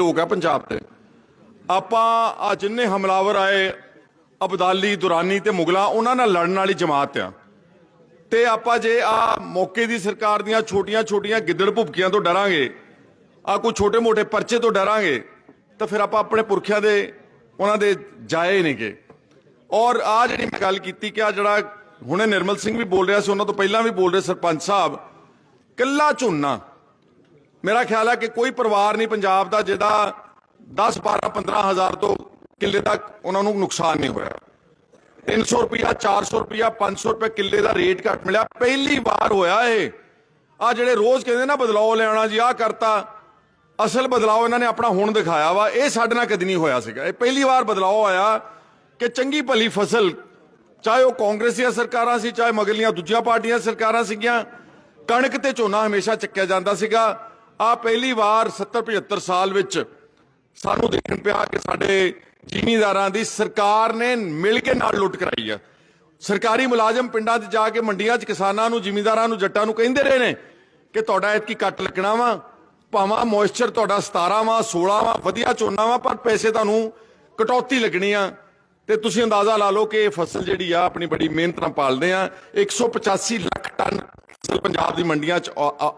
ਲੋਕ ਆ ਪੰਜਾਬ ਤੇ। ਆਪਾਂ ਆ ਜਿੰਨੇ ਹਮਲਾਵਰ ਆਏ, ਅਬਦਾਲੀ, ਦੁਰਾਨੀ ਤੇ ਮੁਗਲਾਂ, ਉਹਨਾਂ ਨਾਲ ਲੜਨ ਵਾਲੀ ਜਮਾਤ ਆ। ਤੇ ਆਪਾਂ ਜੇ ਆ ਮੌਕੇ ਦੀ ਸਰਕਾਰ ਦੀਆਂ ਛੋਟੀਆਂ ਛੋਟੀਆਂ ਗਿੱਦੜ ਭੁਬਕੀਆਂ ਤੋਂ ਡਰਾਂਗੇ, ਆ ਕੋਈ ਛੋਟੇ ਮੋਟੇ ਪਰਚੇ ਤੋਂ ਡਰਾਂਗੇ, ਤਾਂ ਫਿਰ ਆਪਾਂ ਆਪਣੇ ਪੁਰਖਿਆਂ ਦੇ, ਉਹਨਾਂ ਦੇ ਜਾਏ ਨਹੀਂਗੇ। ਔਰ ਆ ਜਿਹੜੀ ਮੈਂ ਗੱਲ ਕੀਤੀ ਕਿ ਆ ਜਿਹੜਾ ਹੁਣੇ ਨਿਰਮਲ ਸਿੰਘ ਵੀ ਬੋਲ ਰਿਹਾ ਸੀ, ਉਹਨਾਂ ਤੋਂ ਪਹਿਲਾਂ ਵੀ ਬੋਲ ਰਹੇ ਸਰਪੰਚ ਸਾਹਿਬ, ਕੱਲਾ ਝੋਨਾ ਮੇਰਾ ਖਿਆਲ ਹੈ ਕਿ ਕੋਈ ਪਰਿਵਾਰ ਨਹੀਂ ਪੰਜਾਬ ਦਾ ਜਿਹਦਾ 10 12 15 ਹਜ਼ਾਰ ਤੋਂ ਕਿੱਲੇ ਦਾ ਉਹਨਾਂ ਨੂੰ ਨੁਕਸਾਨ ਨਹੀਂ ਹੋਇਆ। 300 ਰੁਪਿਆ 400 ਰੁਪਿਆ 500 ਰੁਪਏ ਕਿੱਲੇ ਦਾ ਰੇਟ ਘੱਟ ਮਿਲਿਆ। ਪਹਿਲੀ ਵਾਰ ਹੋਇਆ ਇਹ। ਆ ਜਿਹੜੇ ਰੋਜ਼ ਕਹਿੰਦੇ ਨਾ ਬਦਲਾਅ ਲਿਆਉਣਾ ਜੀ ਆ ਕਰਤਾ। ਅਸਲ ਬਦਲਾਅ ਇਹਨਾਂ ਨੇ ਆਪਣਾ ਹੁਣ ਦਿਖਾਇਆ ਵਾ। ਇਹ ਸਾਡੇ ਨਾਲ ਕਦੀ ਨਹੀਂ ਹੋਇਆ ਸੀਗਾ। ਇਹ ਪਹਿਲੀ ਵਾਰ ਬਦਲਾਅ ਆਇਆ ਕਿ ਚੰਗੀ ਭਲੀ ਫਸਲ, ਚਾਹੇ ਉਹ ਕਾਂਗਰਸੀਆਂ ਸਰਕਾਰਾਂ ਸੀ, ਚਾਹੇ ਮਗਰਲੀਆਂ ਦੂਜੀਆਂ ਪਾਰਟੀਆਂ ਸਰਕਾਰਾਂ ਸੀਗੀਆਂ, ਕਣਕ ਤੇ ਝੋਨਾ ਹਮੇਸ਼ਾ ਚੱਕਿਆ ਜਾਂਦਾ ਸੀਗਾ। ਆ ਪਹਿਲੀ ਵਾਰ 70 75 ਸਾਲ ਵਿੱਚ ਸਾਨੂੰ ਦੇਖਣ ਪਿਆ ਕਿ ਸਾਡੇ ਜ਼ਿਮੀਂਦਾਰਾਂ ਦੀ ਸਰਕਾਰ ਨੇ ਮਿਲ ਕੇ ਨਾਲ ਲੁੱਟ ਕਰਾਈ ਆ। ਸਰਕਾਰੀ ਮੁਲਾਜ਼ਮ ਪਿੰਡਾਂ 'ਚ ਜਾ ਕੇ ਮੰਡੀਆਂ 'ਚ ਕਿਸਾਨਾਂ ਨੂੰ, ਜ਼ਿਮੀਂਦਾਰਾਂ ਨੂੰ, ਜੱਟਾਂ ਨੂੰ ਕਹਿੰਦੇ ਰਹੇ ਨੇ ਕਿ ਤੁਹਾਡਾ ਇਤਕੀ ਕੱਟ ਲੱਗਣਾ ਵਾ, ਭਾਵਾਂ ਮੋਇਸਚਰ ਤੁਹਾਡਾ 17 ਵਾ 16 ਵਾ ਵਧੀਆ ਝੋਨਾ ਵਾ, ਪਰ ਪੈਸੇ ਤੁਹਾਨੂੰ ਕਟੌਤੀ ਲੱਗਣੀ ਆ। ਤੇ ਤੁਸੀਂ ਅੰਦਾਜ਼ਾ ਲਾ ਲਓ ਕਿ ਇਹ ਫਸਲ ਜਿਹੜੀ ਆ, ਆਪਣੀ ਬੜੀ ਮਿਹਨਤ ਨਾਲ ਪਾਲਦੇ ਆ। 185 ਲੱਖ ਟਨ ਫਸਲ ਪੰਜਾਬ ਦੀ ਮੰਡੀਆਂ 'ਚ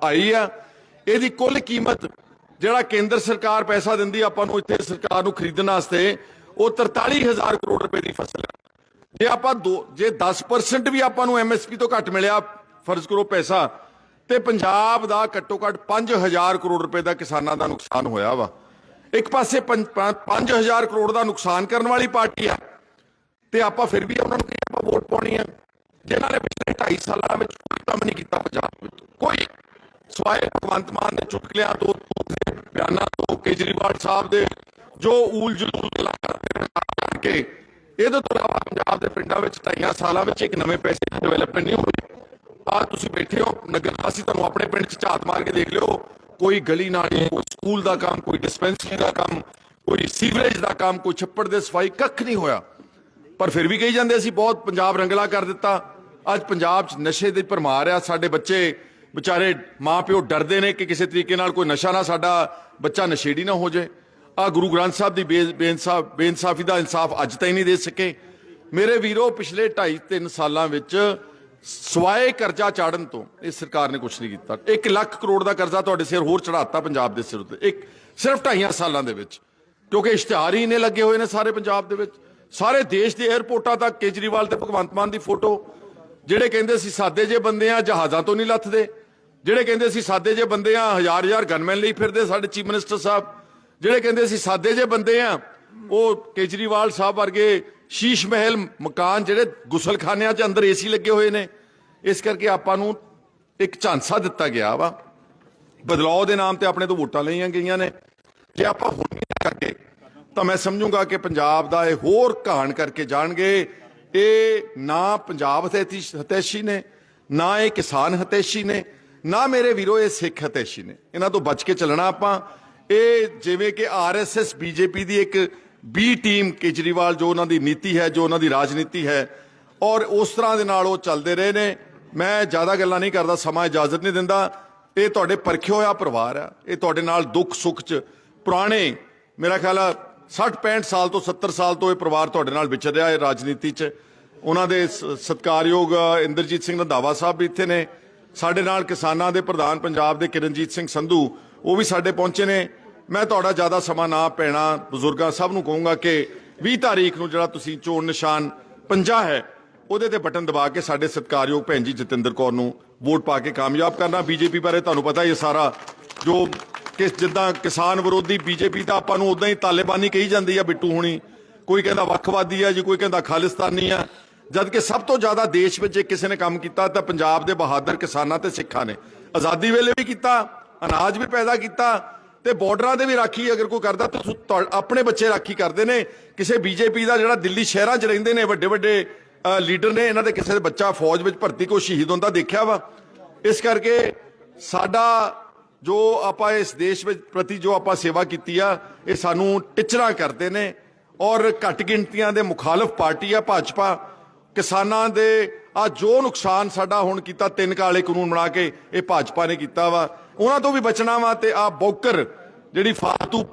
ਆਈ ਆ। ਇਹਦੀ ਕੁੱਲ ਕੀਮਤ ਜਿਹੜਾ ਕੇਂਦਰ ਸਰਕਾਰ ਪੈਸਾ ਦਿੰਦੀ ਆਪਾਂ ਨੂੰ ਇੱਥੇ ਸਰਕਾਰ ਨੂੰ ਖਰੀਦਣ ਵਾਸਤੇ, ਉਹ 43000 ਕਰੋੜ ਰੁਪਏ ਦੀ ਫਸਲ ਹੈ ਜੇ ਆਪਾਂ ਦੋ, ਜੇ 10% ਵੀ ਆਪਾਂ ਨੂੰ ਐਮਐਸਪੀ ਤੋਂ ਘੱਟ ਮਿਲਿਆ, ਫਰਜ਼ ਕਰੋ ਪੈਸਾ, ਤੇ ਪੰਜਾਬ ਦਾ ਘੱਟੋ ਘੱਟ 5000 ਕਰੋੜ ਰੁਪਏ ਦਾ ਕਿਸਾਨਾਂ ਦਾ ਨੁਕਸਾਨ ਹੋਇਆ ਵਾ। ਇੱਕ ਪਾਸੇ 5000 ਕਰੋੜ ਦਾ ਨੁਕਸਾਨ ਕਰਨ ਵਾਲੀ ਪਾਰਟੀ ਆ, ਤੇ ਆਪਾਂ ਫਿਰ ਵੀ ਉਹਨਾਂ ਨੂੰ ਕੀ ਆਪਾਂ ਵੋਟ ਪਾਉਣੀ ਆ। ਜਿਨ੍ਹਾਂ ਨੇ ਪਿਛਲੇ 2.5 ਸਾਲਾਂ ਵਿੱਚ ਕੋਈ ਕੰਮ ਨਹੀਂ ਕੀਤਾ ਪੰਜਾਬ ਵਿੱਚ। ਸਵਾਏ ਭਗਵੰਤ ਮਾਨ ਦੇ ਚੁਟਕਲਿਆਂ ਤੋਂ ਝੂਠੇ ਬਿਆਨਾਂ ਤੋਂ ਕੇਜਰੀਵਾਲ ਸਾਹਿਬ ਦੇ, ਜੋ ਊਲ ਜਲੂਲ ਗੱਲਾਂ ਕਰਕੇ ਇਹਦੇ ਤੋਂ ਇਲਾਵਾ ਪੰਜਾਬ ਦੇ ਪਿੰਡਾਂ ਵਿੱਚ ਢਾਈਆਂ ਸਾਲਾਂ ਵਿੱਚ ਇੱਕ ਨਵੇਂ ਪੈਸੇ ਦੀ ਡਿਵੈਲਪਮੈਂਟ ਨਹੀਂ ਹੋਈ। ਆ ਤੁਸੀਂ ਬੈਠੇ ਹੋ, ਨਗਰ ਵਾਸੀ ਤੁਹਾਨੂੰ ਆਪਣੇ ਪਿੰਡ 'ਚ ਝਾਤ ਮਾਰ ਕੇ ਦੇਖ ਲਿਓ। ਕੋਈ ਗਲੀ ਨਾਲੀ, ਕੋਈ ਸਕੂਲ ਦਾ ਕੰਮ, ਕੋਈ ਡਿਸਪੈਂਸਰੀ ਦਾ ਕੰਮ, ਕੋਈ ਸੀਵਰੇਜ ਦਾ ਕੰਮ, ਕੋਈ ਛੱਪੜ ਦੇ ਸਫ਼ਾਈ ਕੱਖ ਨਹੀਂ ਹੋਇਆ। ਪਰ ਫਿਰ ਵੀ ਕਹੀ ਜਾਂਦੇ ਅਸੀਂ, ਬਹੁਤ ਪੰਜਾਬ ਰੰਗਲਾ ਕਰ ਦਿੱਤਾ। ਅੱਜ ਪੰਜਾਬ 'ਚ ਨਸ਼ੇ ਦੀ ਭਰਮਾਰ ਆ, ਸਾਡੇ ਬੱਚੇ ਵਿਚਾਰੇ ਮਾਪਿਓ ਡਰਦੇ ਨੇ ਕਿ ਕਿਸੇ ਤਰੀਕੇ ਨਾਲ ਕੋਈ ਨਸ਼ਾ ਨਾ ਸਾਡਾ ਬੱਚਾ ਨਸ਼ੇੜੀ ਨਾ ਹੋ ਜਾਏ। ਆ ਗੁਰੂ ਗ੍ਰੰਥ ਸਾਹਿਬ ਦੀ ਬੇ- ਬੇਇਨਸਾਫ ਬੇਇਨਸਾਫੀ ਦਾ ਇਨਸਾਫ ਅੱਜ ਤਾਈਂ ਨਹੀਂ ਦੇ ਸਕੇ। ਮੇਰੇ ਵੀਰੋ, ਪਿਛਲੇ 2.5 3 ਸਾਲਾਂ ਵਿੱਚ ਸਵਾਏ ਕਰਜ਼ਾ ਚਾੜਨ ਤੋਂ ਇਹ ਸਰਕਾਰ ਨੇ ਕੁਝ ਨਹੀਂ ਕੀਤਾ। 1 ਲੱਖ ਕਰੋੜ ਦਾ ਕਰਜ਼ਾ ਤੁਹਾਡੇ ਸਿਰ ਹੋਰ ਚੜਾਤਾ ਪੰਜਾਬ ਦੇ ਸਿਰ ਉੱਤੇ। ਇੱਕ ਸਿਰਫ 2.5 ਸਾਲਾਂ ਦੇ ਵਿੱਚ। ਕਿਉਂਕਿ ਇਸ਼ਤਿਹਾਰ ਹੀ ਨੇ ਲੱਗੇ ਹੋਏ ਨੇ ਸਾਰੇ ਪੰਜਾਬ ਦੇ ਵਿੱਚ। ਸਾਰੇ ਦੇਸ਼ ਦੇ 에ਅਰਪੋਰਟਾਂ ਤੱਕ ਕੇਜਰੀਵਾਲ ਤੇ ਭਗਵੰਤ ਮਾਨ ਦੀ ਫੋਟੋ, ਜਿਹੜੇ ਕਹਿੰਦੇ ਸੀ, ਸਾਦੇ ਜੇ ਬੰਦੇ ਆ, ਜਹਾਜ਼ਾਂ ਤੋਂ ਨਹੀਂ ਲੱਥਦੇ। ਜਿਹੜੇ ਕਹਿੰਦੇ ਸੀ ਸਾਦੇ ਜੇ ਬੰਦੇ ਆ, ਹਜ਼ਾਰ ਹਜ਼ਾਰ ਗਨਮੈਨ ਲਈ ਫਿਰਦੇ ਸਾਡੇ ਚੀਫ ਮਿਨਿਸਟਰ ਸਾਹਿਬ। ਜਿਹੜੇ ਕਹਿੰਦੇ ਸੀ ਸਾਦੇ ਜੇ ਬੰਦੇ ਆ, ਉਹ ਕੇਜਰੀਵਾਲ ਸਾਹਿਬ ਵਰਗੇ ਸ਼ੀਸ਼ ਮਹਿਲ ਮਕਾਨ ਜਿਹੜੇ ਗੁਸਲਖਾਨਿਆਂ 'ਚ ਅੰਦਰ ਏਸੀ ਲੱਗੇ ਹੋਏ ਨੇ, ਇਸ ਕਰਕੇ ਆਪਾਂ ਨੂੰ ਇੱਕ ਝਾਂਸਾ ਦਿੱਤਾ ਗਿਆ ਵਾ। ਬਦਲਾਅ ਦੇ ਨਾਮ ਤੇ ਆਪਣੇ ਤੋਂ ਵੋਟਾਂ ਲਈਆਂ ਗਈਆਂ ਨੇ। ਜੇ ਆਪਾਂ ਹੁਣ ਨਹੀਂ ਕਰਕੇ, ਤਾਂ ਮੈਂ ਸਮਝੂਗਾ ਕਿ ਪੰਜਾਬ ਦਾ ਇਹ ਹੋਰ ਕਹਾਣ ਕਰਕੇ ਜਾਣਗੇ। ਇਹ ਨਾ ਪੰਜਾਬ ਹਤੈਸ਼ੀ ਹਤੈਸ਼ੀ ਨੇ, ਨਾ ਇਹ ਕਿਸਾਨ ਹਤੈਸ਼ੀ ਨੇ। ਨਾ ਮੇਰੇ ਵੀਰੋ, ਇਹ ਸਿੱਖ ਹਤੈਸ਼ੀ ਨੇ। ਇਹਨਾਂ ਤੋਂ ਬਚ ਕੇ ਚੱਲਣਾ ਆਪਾਂ। ਇਹ ਜਿਵੇਂ ਕਿ ਆਰਐਸਐਸ ਬੀਜੇਪੀ ਦੀ ਇੱਕ ਬੀ ਟੀਮ ਕੇਜਰੀਵਾਲ, ਜੋ ਉਹਨਾਂ ਦੀ ਨੀਤੀ ਹੈ, ਜੋ ਉਹਨਾਂ ਦੀ ਰਾਜਨੀਤੀ ਹੈ, ਔਰ ਉਸ ਤਰ੍ਹਾਂ ਦੇ ਨਾਲ ਉਹ ਚੱਲਦੇ ਰਹੇ ਨੇ। ਮੈਂ ਜ਼ਿਆਦਾ ਗੱਲਾਂ ਨਹੀਂ ਕਰਦਾ, ਸਮਾਂ ਇਜਾਜ਼ਤ ਨਹੀਂ ਦਿੰਦਾ। ਇਹ ਤੁਹਾਡੇ ਪਰਖਿਆ ਹੋਇਆ ਪਰਿਵਾਰ ਆ। ਇਹ ਤੁਹਾਡੇ ਨਾਲ ਦੁੱਖ ਸੁੱਖ 'ਚ ਪੁਰਾਣੇ, ਮੇਰਾ ਖਿਆਲ ਆ 60 65 ਸਾਲ ਤੋਂ 70 ਸਾਲ ਤੋਂ ਇਹ ਪਰਿਵਾਰ ਤੁਹਾਡੇ ਨਾਲ ਵਿਚਰ ਰਿਹਾ ਹੈ ਰਾਜਨੀਤੀ 'ਚ। ਉਹਨਾਂ ਦੇ ਸ- ਸਤਿਕਾਰਯੋਗ ਇੰਦਰਜੀਤ ਸਿੰਘ ਰੰਧਾਵਾ ਸਾਹਿਬ ਵੀ ਇੱਥੇ ਨੇ। ਸਾਡੇ ਨਾਲ ਕਿਸਾਨਾਂ ਦੇ ਪ੍ਰਧਾਨ ਪੰਜਾਬ ਦੇ ਕਿਰਨਜੀਤ ਸਿੰਘ ਸੰਧੂ, ਉਹ ਵੀ ਸਾਡੇ ਪਹੁੰਚੇ ਨੇ। ਮੈਂ ਤੁਹਾਡਾ ਜ਼ਿਆਦਾ ਸਮਾਂ ਨਾ ਪੈਣਾ, ਬਜ਼ੁਰਗਾਂ ਸਭ ਨੂੰ ਕਹੂੰਗਾ ਕਿ 20 ਤਾਰੀਖ ਨੂੰ ਜਿਹੜਾ ਤੁਸੀਂ ਚੋਣ ਨਿਸ਼ਾਨ ਪੰਜਾ ਹੈ, ਉਹਦੇ ਤੇ ਬਟਨ ਦਬਾ ਕੇ ਸਾਡੇ ਸਤਿਕਾਰਯੋਗ ਭੈਣ ਜੀ ਜਤਿੰਦਰ ਕੌਰ ਨੂੰ ਵੋਟ ਪਾ ਕੇ ਕਾਮਯਾਬ ਕਰਨਾ। ਬੀਜੇਪੀ ਬਾਰੇ ਤੁਹਾਨੂੰ ਪਤਾ ਹੀ ਹੈ ਸਾਰਾ, ਜੋ ਕਿ ਜਿੱਦਾਂ ਕਿਸਾਨ ਵਿਰੋਧੀ ਬੀਜੇਪੀ ਤਾਂ ਆਪਾਂ ਨੂੰ ਉਦਾਂ ਹੀ ਤਾਲਿਬਾਨੀ ਕਹੀ ਜਾਂਦੀ ਆ ਬਿੱਟੂ ਹੁਣੀ। ਕੋਈ ਕਹਿੰਦਾ ਵੱਖਵਾਦੀ ਆ ਜੀ, ਕੋਈ ਕਹਿੰਦਾ ਖਾਲਿਸਤਾਨੀ ਆ। ਜਦ ਕਿ ਸਭ ਤੋਂ ਜ਼ਿਆਦਾ ਦੇਸ਼ ਵਿੱਚ ਜੇ ਕਿਸੇ ਨੇ ਕੰਮ ਕੀਤਾ ਤਾਂ ਪੰਜਾਬ ਦੇ ਬਹਾਦਰ ਕਿਸਾਨਾਂ ਤੇ ਸਿੱਖਾਂ ਨੇ। ਆਜ਼ਾਦੀ ਵੇਲੇ ਵੀ ਕੀਤਾ, ਅਨਾਜ ਵੀ ਪੈਦਾ ਕੀਤਾ ਤੇ ਬਾਰਡਰਾਂ ਦੇ ਵੀ ਰਾਖੀ ਅਗਰ ਕੋਈ ਕਰਦਾ ਤਾਂ ਤੁ- ਆਪਣੇ ਬੱਚੇ ਰਾਖੀ ਕਰਦੇ ਨੇ। ਕਿਸੇ ਬੀਜੇਪੀ ਦਾ ਜਿਹੜਾ ਦਿੱਲੀ ਸ਼ਹਿਰਾਂ 'ਚ ਰਹਿੰਦੇ ਨੇ ਵੱਡੇ ਵੱਡੇ ਲੀਡਰ ਨੇ, ਇਹਨਾਂ ਦੇ ਕਿਸੇ ਦੇ ਬੱਚਾ ਫੌਜ ਵਿੱਚ ਭਰਤੀ ਕੋਈ ਸ਼ਹੀਦ ਹੁੰਦਾ ਦੇਖਿਆ ਵਾ। ਇਸ ਕਰਕੇ ਸਾਡਾ ਜੋ ਆਪਾਂ ਇਸ ਦੇਸ਼ ਵਿੱਚ ਪ੍ਰਤੀ ਜੋ ਆਪਾਂ ਸੇਵਾ ਕੀਤੀ ਆ, ਇਹ ਸਾਨੂੰ ਟਿਚਰਾ ਕਰਦੇ ਨੇ ਔਰ ਘੱਟ ਗਿਣਤੀਆਂ ਦੇ ਮੁਖਾਲਫ ਪਾਰਟੀ ਆ ਭਾਜਪਾ। ਕਿਸਾਨਾਂ ਦੇ ਆ ਜੋ ਨੁਕਸਾਨ ਸਾਡਾ ਹੁਣ ਕੀਤਾ, ਤਿੰਨ ਕਾਲੇ ਕਾਨੂੰਨ ਬਣਾ ਕੇ ਇਹ ਭਾਜਪਾ ਨੇ ਕੀਤਾ ਵਾ, ਉਹਨਾਂ ਤੋਂ ਵੀ ਬਚਣਾ ਵਾ ਤੇ ਆ ਬੌਕਰ ਜਿਹੜੀ ਫਾਲਤੂ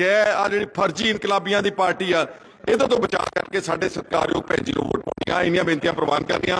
ਗੈ ਆ ਜਿਹੜੀ ਫਰਜ਼ੀ ਇਨਕਲਾਬੀਆਂ ਦੀ ਪਾਰਟੀ ਆ, ਇਹਦੇ ਤੋਂ ਬਚਾ ਕਰਕੇ ਸਾਡੇ ਸਤਿਕਾਰਯੋਗ ਭੈਣ ਜੀ ਨੂੰ ਵੋਟ ਪਾਉਣੀ ਇੰਨੀਆਂ ਬੇਨਤੀਆਂ ਪ੍ਰਵਾਨ ਕਰਨੀਆਂ